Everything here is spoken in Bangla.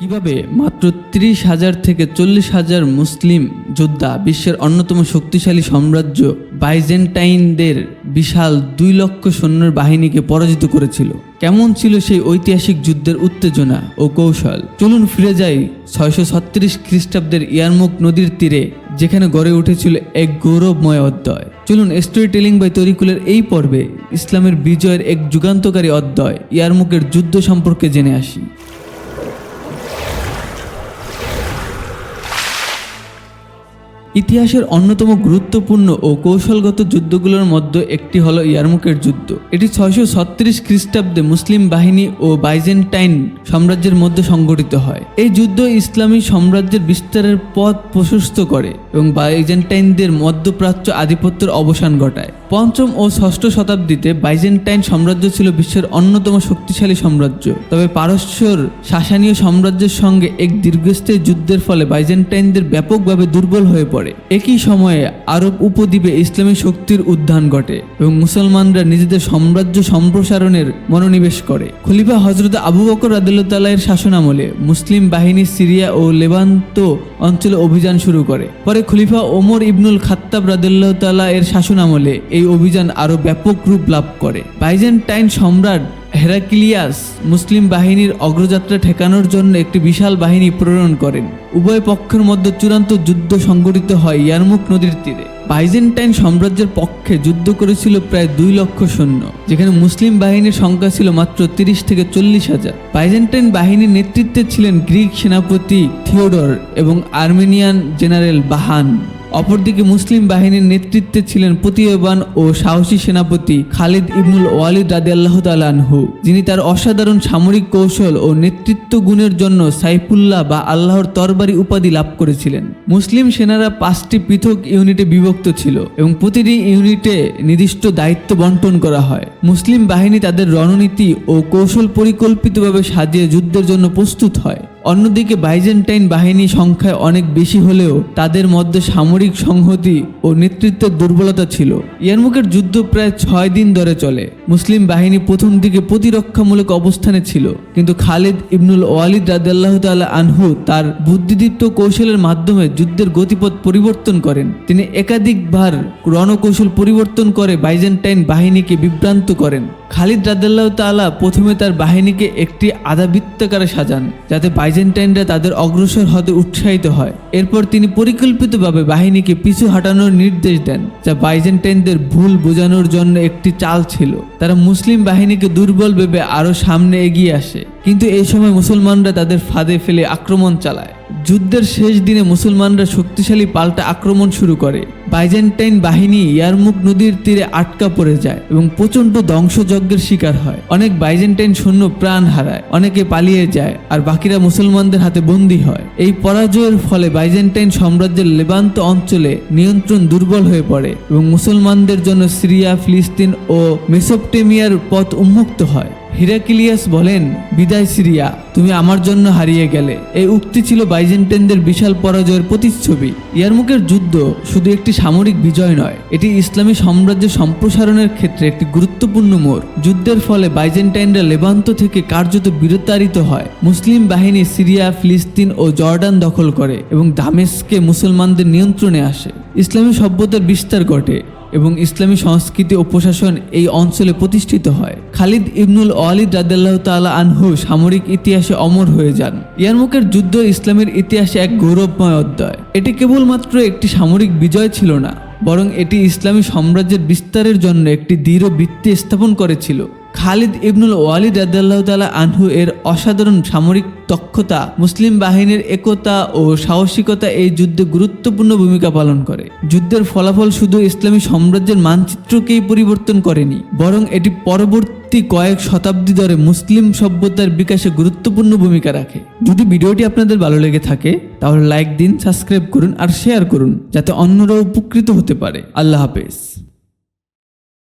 কীভাবে মাত্র ত্রিশ হাজার থেকে চল্লিশ হাজার মুসলিম যোদ্ধা বিশ্বের অন্যতম শক্তিশালী সাম্রাজ্য বাইজেন্টাইনদের বিশাল দুই লক্ষ সৈন্যের বাহিনীকে পরাজিত করেছিল। কেমন ছিল সেই ঐতিহাসিক যুদ্ধের উত্তেজনা ও কৌশল? চলুন ফিরে যাই ছয়শো ছত্রিশ খ্রিস্টাব্দের ইয়ারমুখ নদীর তীরে, যেখানে গড়ে উঠেছিল এক গৌরবময় অধ্যায়। চলুন স্টোরি টেলিং বাই তরিকুলের এই পর্বে ইসলামের বিজয়ের এক যুগান্তকারী অধ্যায় ইয়ারমুকের যুদ্ধ সম্পর্কে জেনে আসি। ইতিহাসের অন্যতম গুরুত্বপূর্ণ ও কৌশলগত যুদ্ধগুলোর মধ্যে একটি হলো ইয়ারমুকের যুদ্ধ। এটি ছয়শো ছত্রিশ খ্রিস্টাব্দে মুসলিম বাহিনী ও বাইজেন্টাইন সাম্রাজ্যের মধ্যে সংগঠিত হয়। এই যুদ্ধ ইসলামী সাম্রাজ্যের বিস্তারের পথ প্রশস্ত করে এবং বাইজেন্টাইনদের মধ্যপ্রাচ্য আধিপত্যের অবসান ঘটায়। পঞ্চম ও ষষ্ঠ শতাব্দীতে বাইজেন্টাইন সাম্রাজ্য ছিল বিশ্বের অন্যতম শক্তিশালী সাম্রাজ্য। তবে পারস্যর শাসানীয় সাম্রাজ্যের সঙ্গে এক দীর্ঘস্থায়ী যুদ্ধের ফলে বাইজেন্টাইনদের ব্যাপকভাবে দুর্বল হয়ে পড়ে। একই সময়ে আরব উপদ্বীপে ইসলামী শক্তির উত্থান ঘটে এবং মুসলমানরা নিজেদের সাম্রাজ্য সম্প্রসারণের মনোনিবেশ করে। খলিফা হজরত আবু বকর রাদিল্লাহের শাসনামলে মুসলিম বাহিনী সিরিয়া ও লেবান্ত অঞ্চলে অভিযান শুরু করে। পরে খলিফা ওমর ইবনুল খাত্তাব রাদিল্লাহ তাল্লাহ এর শাসনামলে এই অভিযান আরও ব্যাপক রূপ লাভ করে। বাইজেন্টাইন সম্রাট হেরাক্লিয়াস মুসলিম বাহিনীর অগ্রযাত্রা ঠেকানোর জন্য একটি বিশাল বাহিনী প্রেরণ করেন। উভয় পক্ষের মধ্যে চূড়ান্ত যুদ্ধ সংঘটিত হয় ইয়ারমুক নদীর তীরে। বাইজেন্টাইন সাম্রাজ্যের পক্ষে যুদ্ধ করেছিল প্রায় দুই লক্ষ সৈন্য, যেখানে মুসলিম বাহিনীর সংখ্যা ছিল মাত্র তিরিশ থেকে চল্লিশ হাজার। বাইজেন্টাইন বাহিনীর নেতৃত্বে ছিলেন গ্রিক সেনাপতি থিওডর এবং আর্মেনিয়ান জেনারেল বাহান। অপরদিকে মুসলিম বাহিনীর নেতৃত্বে ছিলেন প্রতীয়বান ও সাহসী সেনাপতি খালিদ ইবনুল ওয়ালিদ রাদি আল্লাহ তালানহু যিনি তার অসাধারণ সামরিক কৌশল ও নেতৃত্ব গুণের জন্য সাইফুল্লাহ বা আল্লাহর তরবারি উপাধি লাভ করেছিলেন। মুসলিম সেনারা পাঁচটি পৃথক ইউনিটে বিভক্ত ছিল এবং প্রতিটি ইউনিটে নির্দিষ্ট দায়িত্ব বন্টন করা হয়। মুসলিম বাহিনী তাদের রণনীতি ও কৌশল পরিকল্পিতভাবে সাজিয়ে যুদ্ধের জন্য প্রস্তুত হয়। অন্যদিকে বাইজেন্টাইন বাহিনী সংখ্যায় অনেক বেশি হলেও তাদের মধ্যে সামরিক সংহতি ও নেতৃত্বের দুর্বলতা ছিল। ইয়ারমুকের যুদ্ধ প্রায় ছয় দিন ধরে চলে। মুসলিম বাহিনী প্রথম দিকে প্রতিরক্ষামূলক অবস্থানে ছিল, কিন্তু খালিদ ইবনুল ওয়ালিদ রাদাল্লাহ তাল্লাহ আনহু তার বুদ্ধিদীপ্ত কৌশলের মাধ্যমে যুদ্ধের গতিপথ পরিবর্তন করেন। তিনি একাধিকবার রণকৌশল পরিবর্তন করে বাইজেন্টাইন বাহিনীকে বিভ্রান্ত করেন। খালিদ রাদাল্লাহ তালা প্রথমে তার বাহিনীকে একটি আধাবৃত্তাকারে সাজান, যাতে বাইজেন্টাইনরা তাদের অগ্রসর হতে উৎসাহিত হয়। এরপর তিনি পরিকল্পিতভাবে বাহিনীকে পিছু হাঁটানোর নির্দেশ দেন, যা বাইজেন্টাইনদের ভুল বোঝানোর জন্য একটি চাল ছিল। তারা মুসলিম বাহিনীকে দুর্বল ভেবে আরও সামনে এগিয়ে আসে। কিন্তু এই সময় মুসলমানরা তাদের ফাঁদে ফেলে আক্রমণ চালায়। যুদ্ধের শেষ দিনে মুসলমানরা শক্তিশালী পাল্টা আক্রমণ শুরু করে। বাইজেন্টাইন বাহিনী ইয়ারমুক নদীর তীরে আটকা পড়ে যায় এবং প্রচণ্ড ধ্বংসযজ্ঞের শিকার হয়। অনেক বাইজেন্টাইন সৈন্য প্রাণ হারায়, অনেকে পালিয়ে যায় আর বাকিরা মুসলমানদের হাতে বন্দী হয়। এই পরাজয়ের ফলে বাইজেন্টাইন সাম্রাজ্যের লেবান্ত অঞ্চলে নিয়ন্ত্রণ দুর্বল হয়ে পড়ে এবং মুসলমানদের জন্য সিরিয়া, ফিলিস্তিন ও মেসোপটেমিয়ার পথ উন্মুক্ত হয়। হিরাকিলিয়াস বলেন, বিদায় সিরিয়া, তুমি আমার জন্য হারিয়ে গেলে। এই উক্তি ছিল বাইজেন্টাইনদের বিশাল পরাজয়ের প্রতিচ্ছবি। ইয়ারমুকের যুদ্ধ শুধু একটি সামরিক বিজয় নয়, এটি ইসলামী সাম্রাজ্য সম্প্রসারণের ক্ষেত্রে একটি গুরুত্বপূর্ণ মোড়। যুদ্ধের ফলে বাইজেন্টাইনরা লেবান্ত থেকে কার্যত বিরতাড়িত হয়। মুসলিম বাহিনী সিরিয়া, ফিলিস্তিন ও জর্ডান দখল করে এবং দামেস্কে মুসলমানদের নিয়ন্ত্রণে আসে। ইসলামী সভ্যতার বিস্তার ঘটে। এবং ইসলামী সংস্কৃতি ও প্রশাসন এই অঞ্চলে প্রতিষ্ঠিত হয়। খালিদ ইবনুল ওয়ালিদ রাদাল্লাহ তালা আনহু সামরিক ইতিহাসে অমর হয়ে যান। ইয়ারমুকের যুদ্ধ ইসলামের ইতিহাসে এক গৌরবময় অধ্যায়। এটি কেবলমাত্র একটি সামরিক বিজয় ছিল না, বরং এটি ইসলামী সাম্রাজ্যের বিস্তারের জন্য একটি দৃঢ় ভিত্তি স্থাপন করেছিল। খালিদ ইবনুল ওয়ালিদ রাদাল্লাহ তালা আনহু এর অসাধারণ সামরিক দক্ষতা, মুসলিম বাহিনীর একতা ও সাহসিকতা এই যুদ্ধে গুরুত্বপূর্ণ ভূমিকা পালন করে। যুদ্ধের ফলাফল শুধু ইসলামী সাম্রাজ্যের মানচিত্রকেই পরিবর্তন করেনি, বরং এটি পরবর্তী কয়েক শতাব্দী ধরে মুসলিম সভ্যতার বিকাশে গুরুত্বপূর্ণ ভূমিকা রাখে। যদি ভিডিওটি আপনাদের ভালো লেগে থাকে, তাহলে লাইক দিন, সাবস্ক্রাইব করুন আর শেয়ার করুন, যাতে অন্যরাও উপকৃত হতে পারে। আল্লাহ হাফেজ।